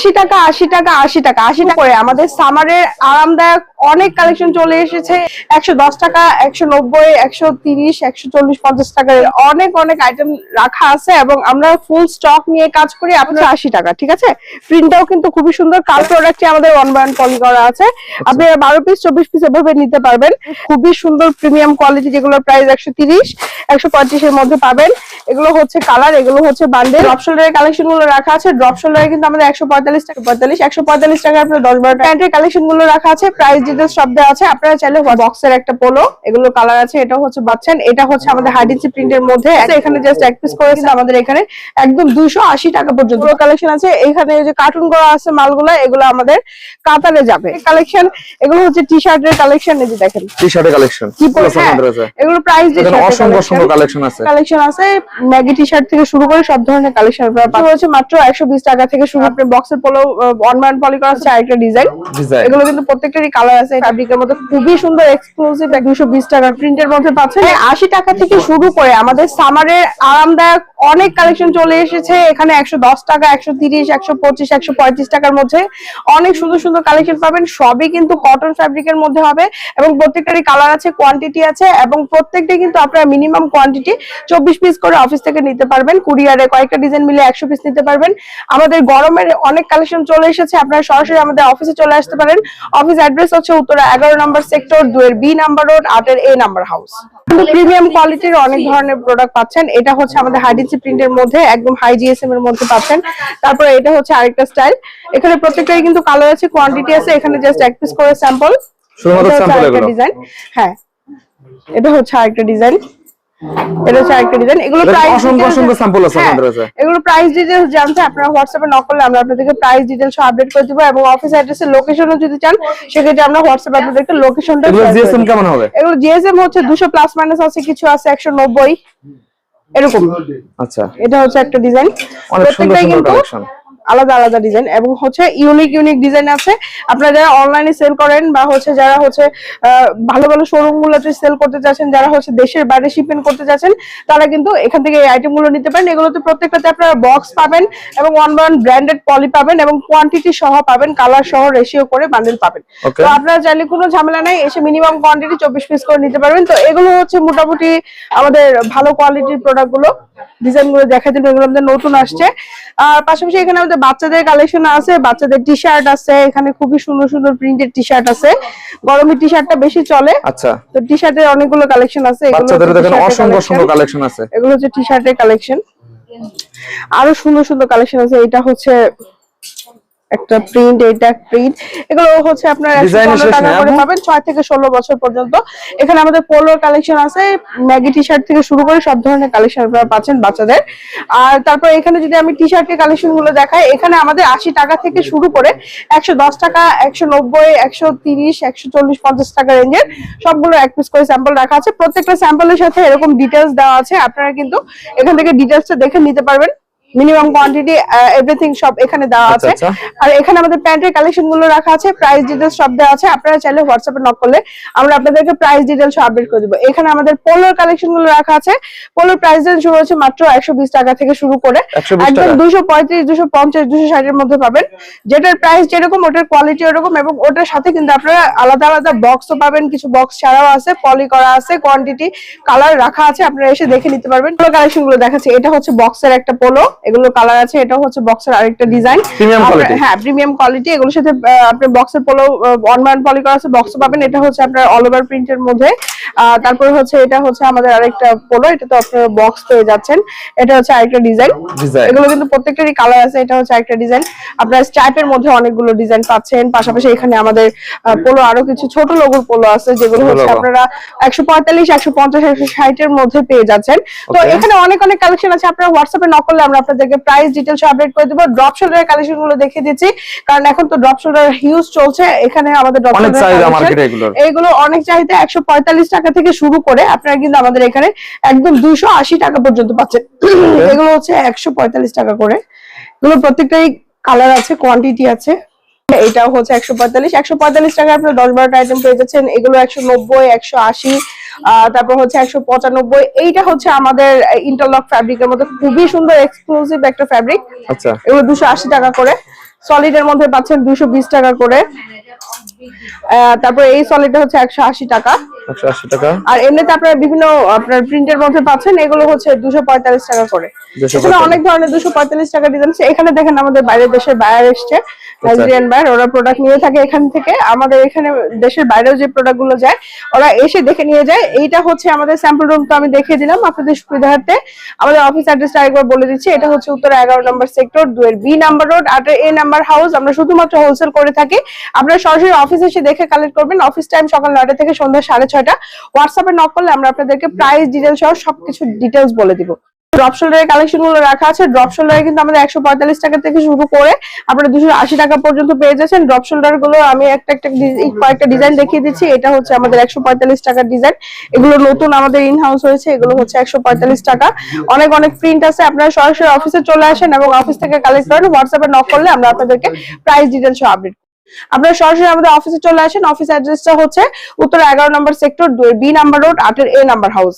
আশি টাকা আশি টাকা আশি টাকা আশি টাকা করে আমাদের সামারের আরামদায়ক অনেক কালেকশন চলে এসেছে। একশো দশ টাকা, একশো নব্বই, একশো তিরিশ, একশো চল্লিশ, পঞ্চাশ টাকার অনেক অনেক আইটেম রাখা আছে এবং আমরা ফুল স্টক নিয়ে কাজ করি। আপনার আশি টাকা, ঠিক আছে? প্রিন্টটাও কিন্তু খুবই সুন্দর। কাল প্রোডাক্টে আমাদের ওয়ান বাই করা আছে। আপনি বারো পিস চব্বিশ পিস এভাবে নিতে পারবেন। খুবই সুন্দর প্রিমিয়াম কোয়ালিটি যেগুলোর প্রাইস একশো তিরিশ, একশো পঁয়ত্রিশের মধ্যে পাবেন। এগুলো হচ্ছে কালার এগুলো হচ্ছে বান্ডেল ড্রপ শোল্ডারের কালেকশনগুলো রাখা আছে। ড্রপ শোল্ডারে কিন্তু আমাদের একশো পঁয়তাল্লিশ টাকা পঁয়তাল্লিশ, একশো পঁয়তাল্লিশ টাকা আপনার দশ বারো প্যান্টের কালেকশনগুলো রাখা আছে। প্রাইস ডিটেলস সব দেওয়া আছে আপনারা চাইলে বক্সের একটা পোলো এগুলো কালার আছে এটা হচ্ছে বাচ্চান এটা হচ্ছে আমাদের হাইডিসি প্রিন্টের মধ্যে এখানে জাস্ট এক পিস করেছে আমাদের এখানে একদম দুইশো আশি টাকা পর্যন্ত। কালেকশন আছে এখানে যে কার্টুন করা আছে মালগুলো এগুলো আমাদের কাতারে যাবে। কালেকশন এগুলো হচ্ছে টি শার্টের কালেকশন এই যে দেখেন। টি শার্টের কালেকশন কি পরে- হ্যাঁ, এগুলো প্রাইস অসংখ্য অসংখ্য কালেকশন আছে। কালেকশন আছে ম্যাগি টি শার্ট থেকে শুরু করে সব ধরনের কালেকশন আপনারা হচ্ছে মাত্র একশো বিশ টাকা থেকে শুরু আপনি বক্সের পোলো ওয়ান ম্যান পলি করা আছে আরেকটা ডিজাইন ডিজাইন এগুলো কিন্তু প্রত্যেকটারই কালার আছে ফ্যাব্রিকের মধ্যে খুবই সুন্দর এক্সক্লুসিভ দুশো বিশ টাকার প্রিন্টের মধ্যে পাচ্ছেন। আশি টাকা থেকে শুরু করে আমাদের সামারের আরামদায়ক অনেক কালেকশন চলে এসেছে। এখানে একশো দশ টাকা, একশো তিরিশ, একশো পঁচিশ, একশো পঁয়ত্রিশ টাকার মধ্যে অনেক সুন্দর সুন্দর কালেকশন পাবেন। সবই কিন্তু কটন ফ্যাব্রিকের মধ্যে হবে এবং প্রত্যেকটারই কালার আছে কোয়ান্টিটি আছে এবং প্রত্যেকটাই কিন্তু আপনারা মিনিমাম কোয়ান্টিটি চব্বিশ পিস করে অফিস থেকে নিতে পারবেন। কুরিয়ারে কয়েকটা ডিজাইন মিলে একশো পিস নিতে পারবেন। আমাদের গরমের অনেক কালেকশন চলে এসেছে। আপনারা সরাসরি আমাদের অফিসে চলে আসতে পারেন। অফিস অ্যাড্রেস হচ্ছে উত্তরা এগারো নম্বর সেক্টর দুয়ের বি নাম্বার রোড আটের এ নাম্বার হাউস প্রিমিয়াম কোয়ালিটির অনেক ধরনের প্রোডাক্ট পাচ্ছেন। এটা হচ্ছে আমাদের হাইডিসি প্রিন্টের মধ্যে একদম হাই জিএসএম এর মধ্যে পাচ্ছেন। তারপরে এটা হচ্ছে আরেকটা স্টাইল এখানে প্রত্যেকটাই কিন্তু কালার আছে কোয়ান্টিটি আছে এখানে জাস্ট এক পিস করে স্যাম্পল শুধুমাত্র স্যাম্পল এগুলো? ডিজাইন হ্যাঁ। এটা হচ্ছে আরেকটা ডিজাইন এটা হচ্ছে আরেকটা ডিজাইন এগুলো প্রাইস অসংখ্য অসংখ্য sample আছে আমাদের কাছে। এগুলো প্রাইস ডিটেইলস জানতে আপনারা হোয়াটসঅ্যাপে নক করলে আমরা আপনাদেরকে প্রাইস ডিটেইলস আপডেট করে দিব এবং অফিস অ্যাড্রেসের লোকেশনও যদি চান সেক্ষেত্রে আমরা হোয়াটসঅ্যাপে আপনাদেরকে লোকেশনটা এগুলো জিএসএম কেমন হবে? এগুলো জিএসএম হচ্ছে দুশো প্লাস মাইনাস আছে কিছু আছে একশো নব্বই। এরকম। আচ্ছা। এটা হচ্ছে একটা ডিজাইন অনেক সুন্দর প্রত্যেকটাই কিন্তু কালেকশন আলাদা আলাদা ডিজাইন এবং হচ্ছে ইউনিক ইউনিক ডিজাইন আছে। আপনারা যারা অনলাইনে সেল করেন বা হচ্ছে যারা হচ্ছে ভালো ভালো শোরুম গুলোতে সেল করতে চাচ্ছেন যারা হচ্ছে দেশের বাইরে শিপমেন্ট করতে চাচ্ছেন তারা কিন্তু এখান থেকে এই আইটেমগুলো নিতে পারেন। এগুলোতে প্রত্যেকটাতে আপনারা বক্স পাবেন এবং ওয়ান ওয়ান ব্র্যান্ডেড পলি পাবেন এবং কোয়ান্টিটি সহ পাবেন কালার সহ রেশিও করে বান্ডেল পাবেন। তো আপনারা চাইলে কোনো ঝামেলা নাই এসে মিনিমাম কোয়ান্টিটি চব্বিশ পিস করে নিতে পারবেন। তো এগুলো হচ্ছে মোটামুটি আমাদের ভালো কোয়ালিটির প্রোডাক্টগুলো ডিজাইনগুলো দেখা দিন এগুলো আমাদের নতুন আসছে। আর পাশাপাশি এখানে আমাদের বাচ্চাদের কালেকশন আছে বাচ্চাদের টি শার্ট আছে এখানে খুবই সুন্দর সুন্দর প্রিন্টেড টি শার্ট আছে। গরমের টি শার্টটা বেশি চলে। আচ্ছা। তো টি শার্টের অনেকগুলো কালেকশন আছে বাচ্চাদের দেখেন অসংখ্য সুন্দর কালেকশন আছে। এগুলো হচ্ছে টি শার্টের কালেকশন আরও সুন্দর সুন্দর কালেকশন আছে এটা হচ্ছে একটা প্রিন্ট এটা প্রিন্ট এগুলো হচ্ছে আপনার টাকা করে পাবেন ছয় থেকে ষোলো বছর পর্যন্ত। এখানে আমাদের পোলোর কালেকশন আছে ম্যাগি টি শার্ট থেকে শুরু করে সব ধরনের কালেকশন আপনারা পাচ্ছেন বাচ্চাদের। আর তারপর এখানে যদি আমি টি শার্টের কালেকশনগুলো দেখাই এখানে আমাদের আশি টাকা থেকে শুরু করে একশো দশ টাকা একশো নব্বই একশো তিরিশ একশো চল্লিশ পঞ্চাশ টাকা রেঞ্জের সবগুলো এক পিস করে স্যাম্পল রাখা আছে। প্রত্যেকটা স্যাম্পলের সাথে এরকম ডিটেলস দেওয়া আছে আপনারা কিন্তু এখান থেকে ডিটেলসটা দেখে নিতে পারবেন। মিনিমাম কোয়ান্টিটি এভরিথিং সব এখানে দেওয়া আচ্ছা, আছে। আচ্ছা। আর এখানে আমাদের প্যান্টের কালেকশনগুলো রাখা আছে প্রাইস ডিটেলস সব দেওয়া আছে। আপনারা চাইলে হোয়াটসঅ্যাপে নক করলে আমরা আপনাদেরকে প্রাইস ডিটেলস আপডেট করে দিব। এখানে আমাদের পোলোর কালেকশনগুলো রাখা আছে। পোলোর প্রাইস রেঞ্জ শুরু হচ্ছে মাত্র একশো বিশ টাকা থেকে শুরু করে। একদম? দুশো পঁয়ত্রিশ দুশো পঞ্চাশ দুশো ষাটের মধ্যে পাবেন। যেটার প্রাইস যেরকম ওটার কোয়ালিটি এরকম এবং ওটার সাথে কিন্তু আপনারা আলাদা আলাদা বক্সও পাবেন। কিছু বক্স ছাড়াও আছে পলি করা আছে কোয়ান্টিটি কালার রাখা আছে। আপনারা এসে দেখে নিতে পারবেন। পোলো কালেকশনগুলো দেখাচ্ছে। এটা হচ্ছে বক্সের একটা পোলো এগুলো কালার আছে এটা হচ্ছে বক্সের আরেকটা ডিজাইন হ্যাঁ প্রিমিয়াম কোয়ালিটি এগুলোর সাথে আপনার বক্সের পোলো ওয়ান মান পলি করা আছে বক্স পাবেন এটা হচ্ছে আপনার অল ওভার প্রিন্টের মধ্যে। তারপরে হচ্ছে এটা হচ্ছে আমাদের আরেকটা পোলো এটা তো আপনার বক্স পেয়ে যাচ্ছেন। এটা হচ্ছে আরেকটা ডিজাইন এগুলো কিন্তু প্রত্যেকটারই কালার আছে এটা হচ্ছে একটা ডিজাইন আপনার স্ট্রাইপের মধ্যে অনেকগুলো ডিজাইন পাচ্ছেন পাশাপাশি এখানে আমাদের পোলো আরও কিছু ছোট লোগোর পোলো আছে যেগুলো হচ্ছে আপনারা একশো পঁয়তাল্লিশ একশো পঞ্চাশ একশো ষাটের মধ্যে পেয়ে যাচ্ছেন। তো এখানে অনেক অনেক কালেকশন আছে আপনারা হোয়াটসঅ্যাপে নক করলে আমরা আপনাদেরকে প্রাইস ডিটেলস আপডেট করে দেবো। ড্রপ শোল্ডারের কালেকশনগুলো দেখিয়ে দিচ্ছি। কারণ এখন তো ড্রপ শোল্ডার হিউজ চলছে। এখানে আমাদের ড্রপ এইগুলো অনেক চাহিদা। একশো পঁয়তাল্লিশ টাকা থেকে শুরু করে আপনারা কিন্তু আমাদের এখানে একদম দুশো আশি টাকা পর্যন্ত পাচ্ছেন। এগুলো হচ্ছে একশো পঁয়তাল্লিশ টাকা করে। এগুলো প্রত্যেকটাই কালার আছে কোয়ান্টিটি আছে। এটাও হচ্ছে একশো পঁয়তাল্লিশ। একশো পঁয়তাল্লিশ টাকা আপনার দশ বারোটা আইটেম পেয়ে যাচ্ছেন। এগুলো একশো নব্বই একশো আশি তারপর হচ্ছে একশো পঁচানব্বই। এইটা হচ্ছে আমাদের ইন্টারলক ফ্যাব্রিকের মধ্যে। খুবই সুন্দর এক্সক্লুসিভ একটা ফ্যাব্রিক আচ্ছা। এগুলো দুশো আশি টাকা করে। সলিড এর মধ্যে পাচ্ছেন দুশো বিশ টাকা করে। আহ, তারপরে এই সলিডটা হচ্ছে একশো আশি টাকা। 180 টাকা। আর এমনিতে আপনারা বিভিন্ন আপনার প্রিন্টের মধ্যে পাচ্ছেন এগুলো হচ্ছে 245 টাকা করে। এছাড়া অনেক ধরনের 245 টাকা ডিজাইন আছে। এখানে দেখেন আমাদের বাইরের দেশের বায়ার এসছে নাইজেরিয়ান বায়ার ওরা প্রোডাক্ট নিয়ে থাকে এখান থেকে। আমাদের এখানে দেশের বাইরেও যে প্রোডাক্টগুলো যায় ওরা এসে দেখে নিয়ে যায়। এইটা হচ্ছে আমাদের স্যাম্পল রুম তো আমি দেখিয়ে দিলাম আপনাদের সুবিধার্থে। আমাদের অফিস অ্যাড্রেসটা আরেকবার বলে দিচ্ছি এটা হচ্ছে উত্তর 11 নম্বর সেক্টর 2 এর B number road 8 A number house আমরা শুধুমাত্র হোলসেল করে থাকি। আপনারা সরাসরি অফিসে এসে দেখে কালেক্ট করবেন। অফিস টাইম সকাল 9টা থেকে সন্ধ্যা 6:30 বিষয়টা হোয়াটসঅ্যাপে নক করলে আমরা আপনাদেরকে প্রাইস ডিটেলস সহ সবকিছু ডিটেলস বলে দিব। ড্রপ শোল্ডারের কালেকশনগুলো রাখা আছে ড্রপ শোল্ডারে কিন্তু আমাদের একশো পঁয়তাল্লিশ টাকা থেকে শুরু করে আপনারা দুশো আশি টাকা পর্যন্ত পেয়ে যাচ্ছেন। ড্রপ শোল্ডারগুলো আমি একটা একটা কয়েকটা ডিজাইন দেখিয়ে দিচ্ছি। এটা হচ্ছে আমাদের একশো পঁয়তাল্লিশ টাকার ডিজাইন এগুলো নতুন আমাদের ইন হাউস হয়েছে, এগুলো হচ্ছে একশো পঁয়তাল্লিশ টাকা। অনেক অনেক প্রিন্ট আছে। আপনারা সরাসরি অফিসে চলে আসেন এবং অফিস থেকে কালেক্ট করেন। হোয়াটসঅ্যাপে নক করলে আমরা আপনাদেরকে প্রাইস ডিটেলস আপডেট আপনারা সরাসরি আমাদের অফিসে চলে আসেন। অফিস অ্যাড্রেসটা হচ্ছে উত্তর এগারো নম্বর সেক্টর দুই বি নাম্বার রোড আটের এ নাম্বার হাউস